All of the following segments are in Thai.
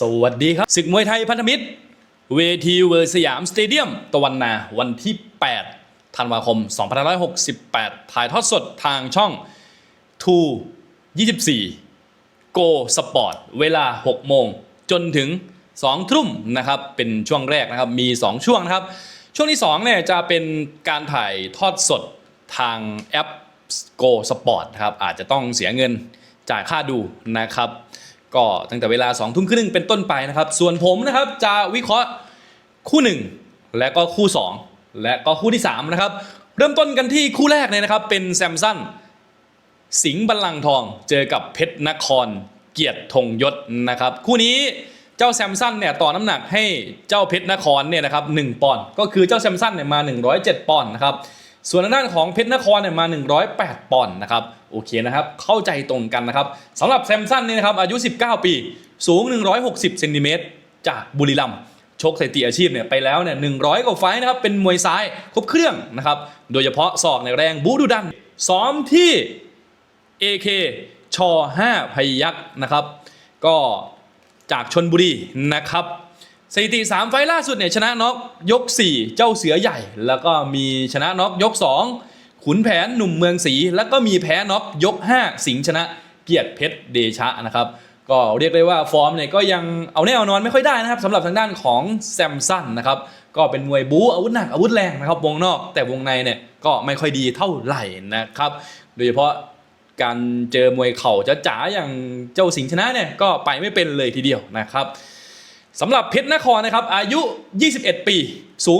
สวัสดีครับศึกมวยไทยพันธมิตร เวทีเวอร์สยามสเตเดียมตะวันนาวันที่ 8 ธันวาคม 2568 ถ่ายทอดสดทางช่อง 2 24 Go Sport เวลา 6 โมง จนถึง 2 ทุ่มนะครับ เป็นช่วงแรกนะครับ มี 2 ช่วงนะครับ ช่วงที่2เนี่ยจะเป็นการถ่ายทอดสดทางแอป Go Sport นะครับ อาจจะต้องเสียเงินจ่ายค่าดูนะครับ ก็ตั้งแต่เวลา2ทุ่มครึ่งเป็นต้นไปนะครับ ส่วนผมนะครับจะวิเคราะห์คู่ 1 และก็คู่ 2 และก็คู่ที่ 3 นะครับ เริ่มต้นกันที่คู่แรกเลยนะครับ เป็นแซมสันสิงห์บัลลังทองเจอกับเพชรนคร เกียรติธงยศนะครับ คู่นี้เจ้าแซมสันเนี่ยต่อน้ำหนักให้เจ้าเพชรนครเนี่ยนะครับ1ปอนด์ก็คือเจ้าแซมสันเนี่ยมา 107 ปอนด์นะครับ ส่วนทางด้านของเพชรนครเนี่ยมา 108 ปอนด์นะครับโอเคนะครับเข้าใจตรงกันนะครับสำหรับแซมสันเนี่ยนะครับอายุ 19 ปี สูง 160เซนติเมตรจากบุรีรัมย์ชกสถิติอาชีพเนี่ยไปแล้วเนี่ย100 กว่าไฟนะครับเป็นมวยซ้ายครบเครื่องนะครับโดยเฉพาะศอกในแรงบูดูดันซ้อมที่ AK ช5พยักษ์นะครับก็จากชนบุรีนะครับ สถิติ3ไฟล่าสุดเนี่ยชนะน็อกยก 4 เจ้าเสือใหญ่ แล้วก็มีชนะน็อกยก 2 ขุนแผนหนุ่มเมืองศรีแล้วก็มีแพ้น็อกยก 5 สิงชนะเกียรติเพชรเดชะนะครับก็เรียกได้ว่าฟอร์มเนี่ยก็ยังเอาแน่เอานอนไม่ค่อยได้นะครับสำหรับทางด้านของแซมสันนะครับก็เป็นมวยบู๊อาวุธหนักอาวุธแรงนะครับวงนอกแต่วงในเนี่ยก็ไม่ค่อยดีเท่าไหร่นะครับโดยเฉพาะการเจอมวยเข่าจ๋าๆอย่างเจ้าสิงชนะเนี่ยก็ไปไม่เป็นเลยทีเดียวนะครับ สำหรับเพชรนครนะครับอายุ 21 ปี สูง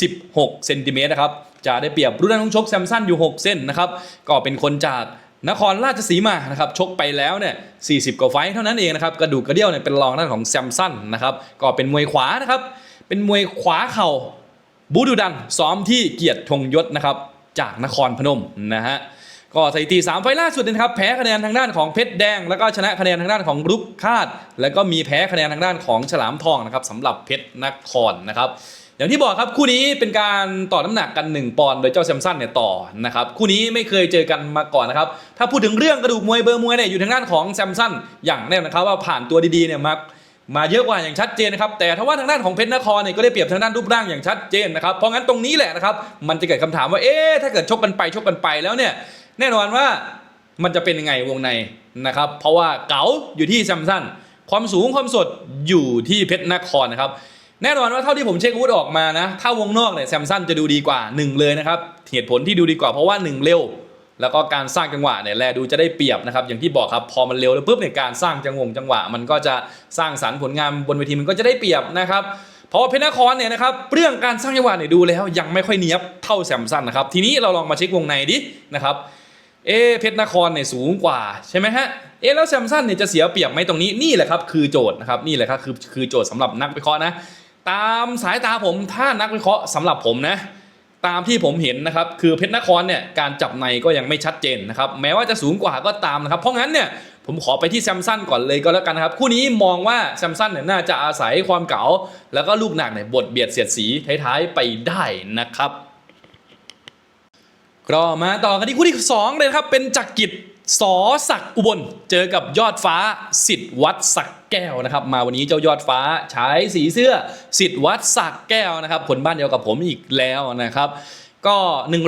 166 เซนติเมตรนะครับจะได้เปรียบรุ่นน้องชกแซมสันอยู่ 6 เส้นนะครับก็เป็นคนจากนครราชสีมานะครับชกไปแล้วเนี่ย40 กว่าไฟเท่านั้นเองนะครับกระดูกกระเดี่ยวเนี่ยเป็นรองด้านของแซมสันนะครับก็เป็นมวยขวานะครับเป็นมวยขวาเข่าบูดูดันซ้อมที่เกียรติธงยศนะครับจากนครพนมนะฮะ ก็สถิติ3ไฟล่าสุดนะครับแพ้คะแนนทางด้านของเพชรแดง แล้วก็ชนะคะแนนทางด้านของรุกคาด แล้วก็มีแพ้คะแนนทางด้านของฉลามทองนะครับสำหรับเพชรนครนะครับอย่างที่บอกครับคู่นี้เป็นการต่อน้ำหนักกัน 1 ปอนด์โดยเจ้าแซมสันเนี่ยต่อนะครับคู่นี้ไม่เคยเจอกันมาก่อนนะครับถ้าพูดถึงเรื่องกระดูกมวยเบอร์มวยเนี่ยอยู่ทางด้านของแซมสันอย่างแน่นะครับว่าผ่านตัวดีๆเนี่ยมามาเยอะกว่าอย่างชัดเจนนะครับแต่ถ้าว่าทางด้านของเพชรนครเนี่ยก็ได้เปรียบทางด้านรูปร่างอย่างชัดเจนนะครับเพราะงั้นตรงนี้แหละนะครับมันจะเกิดคำถามว่าเอ๊ะถ้าเกิดชกกันไปชกกันไปแล้วเนี่ย แน่นอนว่ามันจะเป็นยังไงวงในนะครับ เพราะว่าเก๋าอยู่ที่แซมสันความสูงความสดอยู่ที่เพชรนครนะครับ แน่นอนว่าเท่าที่ผมเช็คอาวุธออกมานะ ถ้าวงนอกเนี่ยแซมสันจะดูดีกว่าหนึ่งเลยนะครับ เหตุผลที่ดูดีกว่าเพราะว่าหนึ่งเร็ว แล้วก็การสร้างจังหวะเนี่ยแลดูจะได้เปรียบนะครับ อย่างที่บอกครับพอมันเร็วแล้วปุ๊บเนี่ยการสร้างจังหวงจังหวะ มันก็จะสร้างสรรค์ผลงานบนเวทีมันก็จะได้เปรียบนะครับเพราะว่าเพชรนครเนี่ยนะครับเรื่องการสร้างจังหวะเนี่ยดูแล้วยังไม่ค่อยเนียบเท่าแซมสันนะครับทีนี้เราลองมาเช็ควงในดินะครับ เอะเพชรนครเนี่ยสูงกว่าใช่ไหมฮะเอะแล้วแซมสันเนี่ยจะเสียเปรียบไหมตรงนี้นี่แหละครับคือโจทย์นะครับนี่แหละครับคือคือโจทย์สำหรับนักวิเคราะห์นะตามสายตาผมถ้านักวิเคราะห์สำหรับผมนะตามที่ผมเห็นนะครับคือเพชรนครเนี่ยการจับในก็ยังไม่ชัดเจนนะครับแม้ว่าจะสูงกว่าก็ตามนะครับเพราะงั้นเนี่ยผมขอไปที่แซมสันก่อนเลยก็แล้วกันนะครับคู่นี้มองว่าแซมสันเนี่ยน่าจะอาศัยความเก๋าแล้วก็ลูกหนักเนี่ยบทเบียดเสียดสีท้ายๆไปได้นะครับ ก็มาต่อกันที่คู่ที่สองเลยครับ เป็นจักรกิจสอศักอุบล เจอกับยอดฟ้าสิทธิ์วัดสักแก้วนะครับ มาวันนี้เจ้ายอดฟ้าใช้สีเสื้อสิทธิ์วัดสักแก้วนะครับผลบ้านเดียวกับผมอีกแล้วนะครับ ก็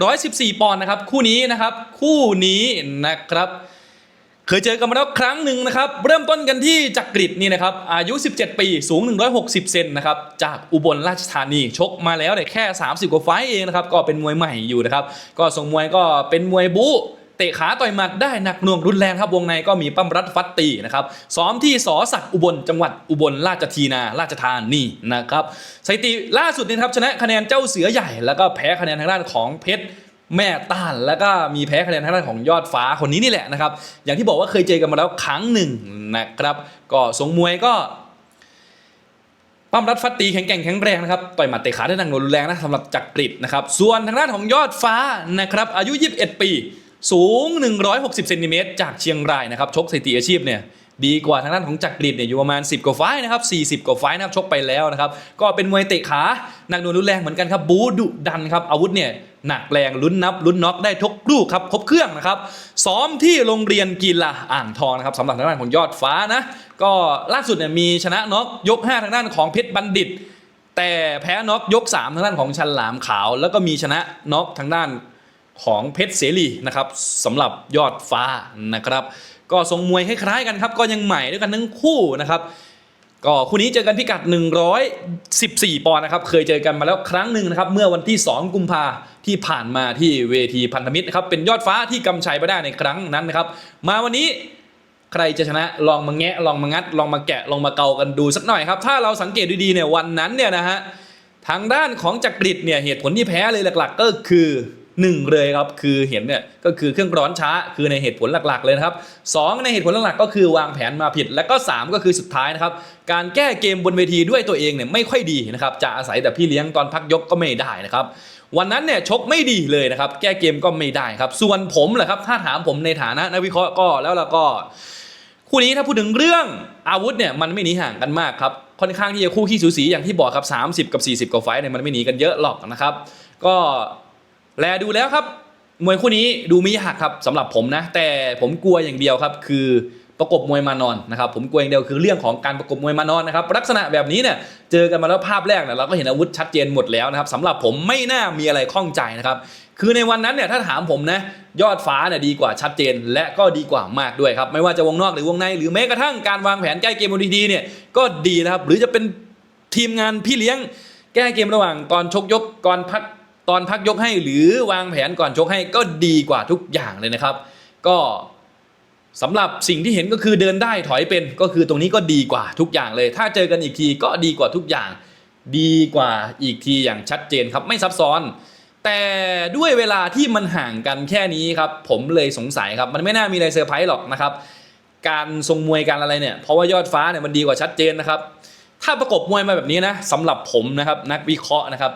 114 ปอนด์นะครับ คู่นี้นะครับ คู่นี้นะครับ เคยเจอกันมาแล้วครั้งหนึ่งนะครับ เริ่มต้นกันที่จักริดนี่นะครับ อายุ 17 ปี สูง 160 เซนนะครับ จากอุบลราชธานี ชกมาแล้วเนี่ยแค่ 30 กว่าไฟเองนะครับ ก็เป็นมวยใหม่อยู่นะครับ ก็ทรงมวยก็เป็นมวยบู๊เตะขาต่อยหมัดได้หนักหน่วงรุนแรงครับวงในก็มีปั้มรัดฟัดตีนะครับซ้อมที่สอศักอุบลจังหวัดอุบลราชทีนาราชธานีนะครับสถิติล่าสุดนี่นะครับชนะคะแนนเจ้าเสือใหญ่แล้วก็แพ้คะแนนทางด้านของเพชร แม่ต้านแล้วก็มีแพ้คะแนนทางด้านของยอดฟ้าคนนี้นี่แหละนะครับ อย่างที่บอกว่าเคยเจอกันมาแล้วครั้งหนึ่งนะครับ ก็ทรงมวยก็ปั้มรัดฟัดตีแข็งแกร่งแข็งแรงนะครับต่อยหมัดเตะขาได้หนังรุนแรงนะสำหรับจักริดนะครับ ส่วนทางด้านของยอดฟ้านะครับ อายุ 21 ปี สูง 160เซนติเมตรจากเชียงรายนะครับชกสถิติอาชีพเนี่ย ดีกว่าทางด้านของจักริดเนี่ยอยู่ประมาณ 10 กว่าไฟนะครับ40 กว่าไฟนะครับชกไปแล้วนะครับก็เป็นมวยเตะขาหนักหน่วงรุนแรงเหมือนกันครับบูดุดันครับอาวุธเนี่ยหนักแรงลุ้นนับลุ้นน็อกได้ทุกลูกครับครบเครื่องนะครับซ้อมที่โรงเรียนกีฬาอ่างทองนะครับสำหรับทางด้านของยอดฟ้านะก็ล่าสุดเนี่ยมีชนะน็อกยก 5 ทางด้านของเพชรบัณฑิต แต่แพ้น็อกยก 3 ทางด้านของชันหลามขาว แล้วก็มีชนะน็อกทางด้าน ของเพชรเสรีนะครับสำหรับยอดฟ้านะครับ ก็ทรงมวยคล้ายๆกันครับ ก็ยังใหม่ด้วยกันทั้งคู่นะครับก็คู่นี้เจอกันพิกัด 114 ปอนด์นะครับ เคยเจอกันมาแล้วครั้งหนึ่งนะครับ เมื่อวันที่ 2 กุมภาที่ผ่านมาที่เวทีพันธมิตรนะครับ เป็นยอดฟ้าที่กำชัยไปได้ในครั้งนั้นนะครับ มาวันนี้ใครจะชนะลองมาแงะลองมางัด ลองมาแกะลองมาเกากันดูสักหน่อยครับ ถ้าเราสังเกตดีๆเนี่ยวันนั้นเนี่ยนะฮะทางด้านของจักริดเนี่ยเหตุผลที่แพ้เลยหลัก ๆ ก็คือ หนึ่งเลยครับคือเห็นเนี่ยก็คือเครื่องร้อนช้าคือในเหตุผลหลักๆ เลยนะครับสองในเหตุผลหลักๆก็คือวางแผนมาผิด และก็สามก็คือสุดท้ายนะครับการแก้เกมบนเวทีด้วยตัวเองเนี่ยไม่ค่อยดีนะครับจะอาศัยแต่พี่เลี้ยงตอนพักยกก็ไม่ได้นะครับวันนั้นเนี่ยชกไม่ดีเลยนะครับแก้เกมก็ไม่ได้ครับ ส่วนผมแหละครับถ้าถามผมในฐานะนักวิเคราะห์ก็แล้วเราก็คู่นี้ถ้าพูดถึงเรื่องอาวุธเนี่ยมันไม่หนีห่างกันมากครับค่อนข้างที่จะคู่ขี้สูสีอย่างที่บอกครับ30 กับ 40กว่าไฟต์เนี่ยมันไม่หนีกันเยอะหรอกนะครับ ก็ แลดูแล้วครับมวยคู่นี้ดูมีหักครับสำหรับผมนะ แต่ผมกลัวอย่างเดียวครับ คือประกบมวยมานอนนะครับผมกลัวอย่างเดียวคือเรื่องของการประกบมวยมานอนนะครับลักษณะแบบนี้เนี่ยเจอกันมาแล้วภาพแรกเนี่ยเราก็เห็นอาวุธชัดเจนหมดแล้วนะครับสำหรับผมไม่น่ามีอะไรข้องใจนะครับคือในวันนั้นเนี่ยถ้าถามผมนะยอดฟ้าเนี่ยดีกว่าชัดเจน และก็ดีกว่ามากด้วยครับไม่ว่าจะวงนอกหรือวงใน หรือแม้กระทั่งการวางแผนแก้เกมบนดีๆเนี่ยก็ดีนะครับหรือจะเป็นทีมงานพี่เลี้ยง แก้เกมระหว่างตอนชกยกก่อนพัก ตอนพักยกให้หรือวางแผนก่อนชกให้ก็ดีกว่าทุกอย่างเลยนะครับ ก็สำหรับสิ่งที่เห็นก็คือเดินได้ถอยเป็นก็คือตรงนี้ก็ดีกว่าทุกอย่างเลย ถ้าเจอกันอีกทีก็ดีกว่าทุกอย่าง ดีกว่าอีกทีอย่างชัดเจนครับไม่ซับซ้อน แต่ด้วยเวลาที่มันห่างกันแค่นี้ครับ ผมเลยสงสัยครับ มันไม่น่ามีอะไรเซอร์ไพรส์หรอกนะครับ การทรงมวยการอะไรเนี่ยเพราะว่ายอดฟ้าเนี่ยมันดีกว่าชัดเจนนะครับ ถ้าประกบมวยมาแบบนี้นะสำหรับผมนะครับนักวิเคราะห์นะครับ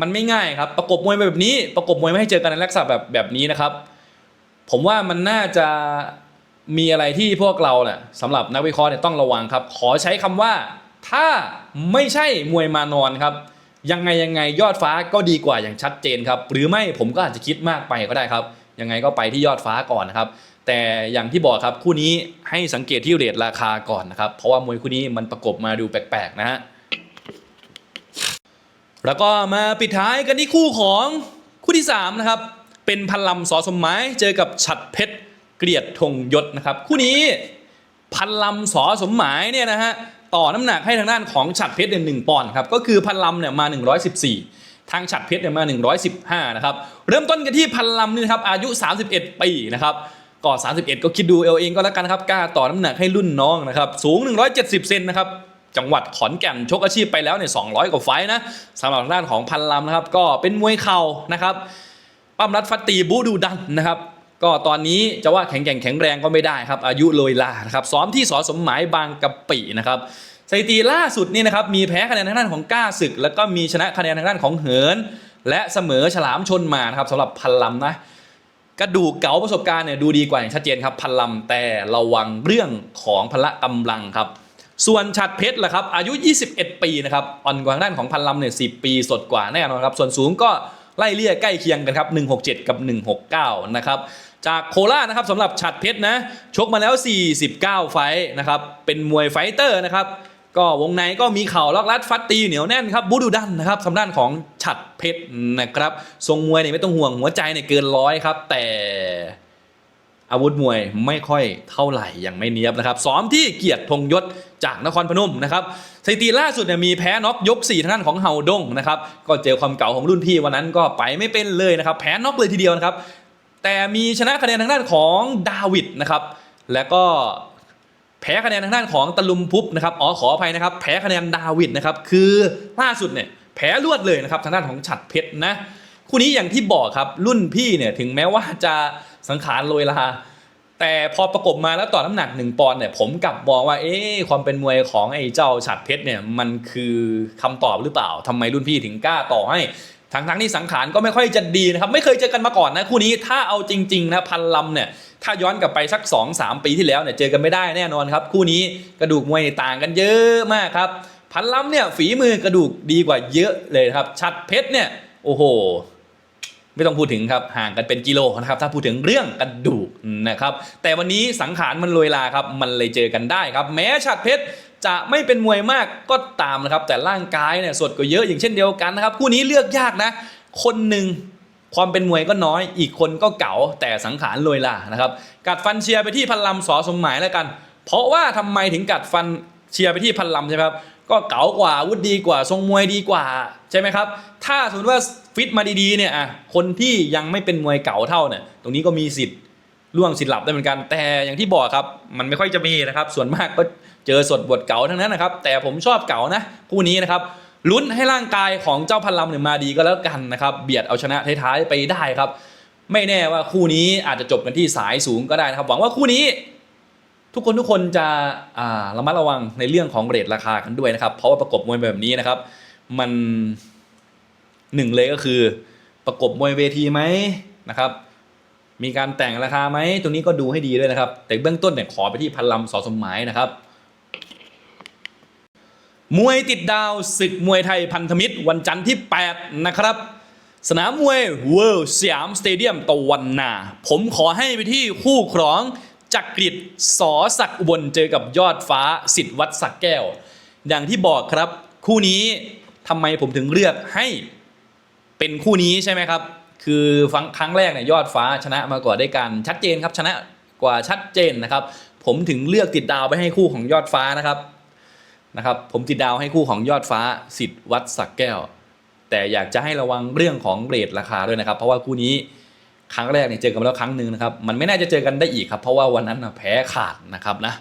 มันไม่ง่ายครับประกบมวยแบบนี้ ประกบมวยไม่ให้เจอกันในลักษณะแบบแบบนี้นะครับ ผมว่ามันน่าจะมีอะไรที่พวกเราเนี่ยสำหรับนักวิเคราะห์เนี่ยต้องระวังครับ ขอใช้คำว่า ถ้าไม่ใช่มวยมานอนครับ ยังไงยังไงยอดฟ้าก็ดีกว่าอย่างชัดเจนครับ หรือไม่ผมก็อาจจะคิดมากไปก็ได้ครับ ยังไงก็ไปที่ยอดฟ้าก่อนนะครับ แต่อย่างที่บอกครับคู่นี้ให้สังเกตที่เรทราคาก่อนนะครับ เพราะว่ามวยคู่นี้มันประกบมาดูแปลกๆนะฮะ แล้วก็มาปิดท้ายกันที่คู่ของคู่ที่3นะครับเป็นพันลำสอสมหมายเจอกับฉัดเพชรเกลียดธงยศนะครับ คู่นี้พันลำสอสมหมายเนี่ยนะฮะต่อน้ำหนักให้ทางด้านของฉัดเพชรเนี่ยหนึ่งปอนด์ครับก็คือพันลำเนี่ยมา 114 ทางฉัดเพชรเนี่ยมา 115นะครับเริ่มต้นกันที่พันลำนี่นะครับอายุ 31 ปีนะครับก็31 ก็คิดดูเอาเองก็แล้วกันครับกล้าต่อน้ำหนักให้รุ่นน้องนะครับสูง 170 เซนนะครับ จังหวัดขอนแก่นชกอาชีพไปแล้วเนี่ย200 กว่าไฟนะสำหรับทางด้านของพันลำนะครับ ก็เป็นมวยเข่านะครับปั้มรัดฟัดตีบูดูดันนะครับก็ตอนนี้จะว่าแข็งแกร่งแข็งแรงก็ไม่ได้ครับ อายุเลยลานะครับซ้อมที่สอสมหมายบางกะปินะครับสถิติล่าสุดนี่นะครับมีแพ้คะแนนทางด้านของก้าศึก แล้วก็มีชนะคะแนนทางด้านของเหิน และเสมอฉลามชนมานะครับสำหรับพันลำนะกระดูกเก๋าประสบการณ์เนี่ยดูดีกว่าอย่างชัดเจนครับพันลำแต่ระวังเรื่องของพละกำลังครับ ส่วนฉัดเพชรล่ะครับอายุ 21 ปีนะครับอ่อนกว่างด้านของพันลำเนี่ย10ปีสดกว่าแน่นอนครับส่วนสูงก็ไล่เลี่ยใกล้เคียงกันครับ167 กับ 169 นะครับจากโคราชนะครับสำหรับฉัดเพชรนะชกมาแล้ว 49 ไฟนะครับเป็นมวยไฟเตอร์นะครับก็วงในก็มีเข่าล็อกลัดฟัดตีเหนียวแน่นครับบูดูดันนะครับสำด้านของฉัดเพชรนะครับทรงมวยเนี่ยไม่ต้องห่วงหัวใจเนี่ยเกินร้อยครับแต่ อาวุธมวยไม่ค่อยเท่าไหร่ยังไม่เนียบนะครับซ้อมที่เกียรติธงยศจากนครพนมนะครับสถิติล่าสุดเนี่ยมีแพ้น็อกยก 4ทางด้านของเฮาดงนะครับก็เจอความเก่าของรุ่นพี่วันนั้นก็ไปไม่เป็นเลยนะครับแพ้น็อกเลยทีเดียวนะครับแต่มีชนะคะแนนทางด้านของดาวิดนะครับแล้วก็แพ้คะแนนทางด้านของตะลุมพุบนะครับอ๋อขออภัยนะครับแพ้คะแนนดาวิดนะครับคือล่าสุดเนี่ยแพ้รวดเลยนะครับทางด้านของฉัดเพชรนะคู่นี้อย่างที่บอกครับรุ่นพี่เนี่ยถึงแม้ว่าจะ สังขารโรยลาแต่พอประกบมาแล้วต่อน้ำหนักหนึ่งปอนด์เนี่ยผมกลับมองว่าเอ๊ะความเป็นมวยของไอ้เจ้าฉัดเพชรเนี่ยมันคือคำตอบหรือเปล่าทำไมรุ่นพี่ถึงกล้าต่อให้ทั้งทั้งๆที่สังขารก็ไม่ค่อยจะดีนะครับ ไม่เคยเจอกันมาก่อนนะคู่นี้ถ้าเอาจริงๆนะพันลำเนี่ยถ้าย้อนกลับไปสัก 2 3 ปีที่แล้วเนี่ยเจอกันไม่ได้แน่นอนครับ คู่นี้กระดูกมวยต่างกันเยอะมากครับ พันลำเนี่ยฝีมือกระดูกดีกว่าเยอะเลยครับ ชัดเพชรเนี่ยโอ้โห ไม่ต้องพูดถึงครับห่างกันเป็นกิโลนะครับถ้าพูดถึงเรื่องกระดูกนะครับแต่วันนี้สังขารมันลอยลาครับมันเลยเจอกันได้ครับ แม้ฉัดเพชรจะไม่เป็นมวยมากก็ตามนะครับ แต่ร่างกายเนี่ยสดกว่าเยอะอย่างเช่นเดียวกันนะครับคู่นี้เลือกยากนะ คนหนึ่งความเป็นมวยก็น้อย อีกคนก็เก๋าแต่สังขารลอยลานะครับกัดฟันเชียร์ไปที่พันลำสอสมหมายแล้วกัน เพราะว่าทำไมถึงกัดฟันเชียร์ไปที่พันลำใช่ไหมครับก็เก๋ากว่าวุธดีกว่าทรงมวยดีกว่าใช่ไหมครับ ถ้าสมมติว่า ฟิตมาดีๆเนี่ยอะคนที่ยังไม่เป็นมวยเก๋าเท่าเนี่ยตรงนี้ก็มีสิทธิ์ล่วงสิทธิ์หลับได้เหมือนกัน แต่อย่างที่บอกครับ มันไม่ค่อยจะมีนะครับ ส่วนมากก็เจอสดบทเก๋าทั้งนั้นนะครับ แต่ผมชอบเก๋านะคู่นี้นะครับลุ้นให้ร่างกายของเจ้าพันลำเนี่ยมาดีก็แล้วกันนะครับ เบียดเอาชนะท้ายๆไปได้ครับ ไม่แน่ว่าคู่นี้อาจจะจบกันที่สายสูงก็ได้นะครับ หวังว่าคู่นี้ ทุกคนทุกคนจะอ่าระมัดระวังในเรื่องของเรทราคากันด้วยนะครับ เพราะว่าประกบมวยแบบนี้นะครับ มัน หนึ่งเลยก็คือ ประกบมวยเวทีไหมนะครับ มีการแต่งราคาไหมตรงนี้ก็ดูให้ดีด้วยนะครับ แต่เบื้องต้นเนี่ยขอไปที่พันลำสอสมหมายนะครับ มวยติดดาวศึกมวยไทยพันธมิตร วันจันทร์ที่ 8 นะครับ สนามมวย World สยามสเตเดียมตะวันนา ผมขอให้ไปที่คู่ครองจักริดสอศักอุบลเจอกับยอดฟ้าสิทธิ์วัดสักแก้ว อย่างที่บอกครับ คู่นี้ทำไมผมถึงเลือกให้ เป็นคู่นี้ใช่ไหมครับ คือฟังครั้งแรกเนี่ยยอดฟ้าชนะมาก่อนได้การชัดเจนครับชนะกว่าชัดเจนนะครับ ผมถึงเลือกติดดาวไปให้คู่ของยอดฟ้านะครับนะครับผมติดดาวให้คู่ของยอดฟ้าสิทธิ์วัดสักแก้ว แต่อยากจะให้ระวังเรื่องของเรทราคาด้วยนะครับ เพราะว่าคู่นี้ครั้งแรกเนี่ยเจอกันแล้วครั้งหนึ่งนะครับมันไม่น่าจะเจอกันได้อีกครับ เพราะว่าวันนั้นนะแพ้ขาดนะครับนะ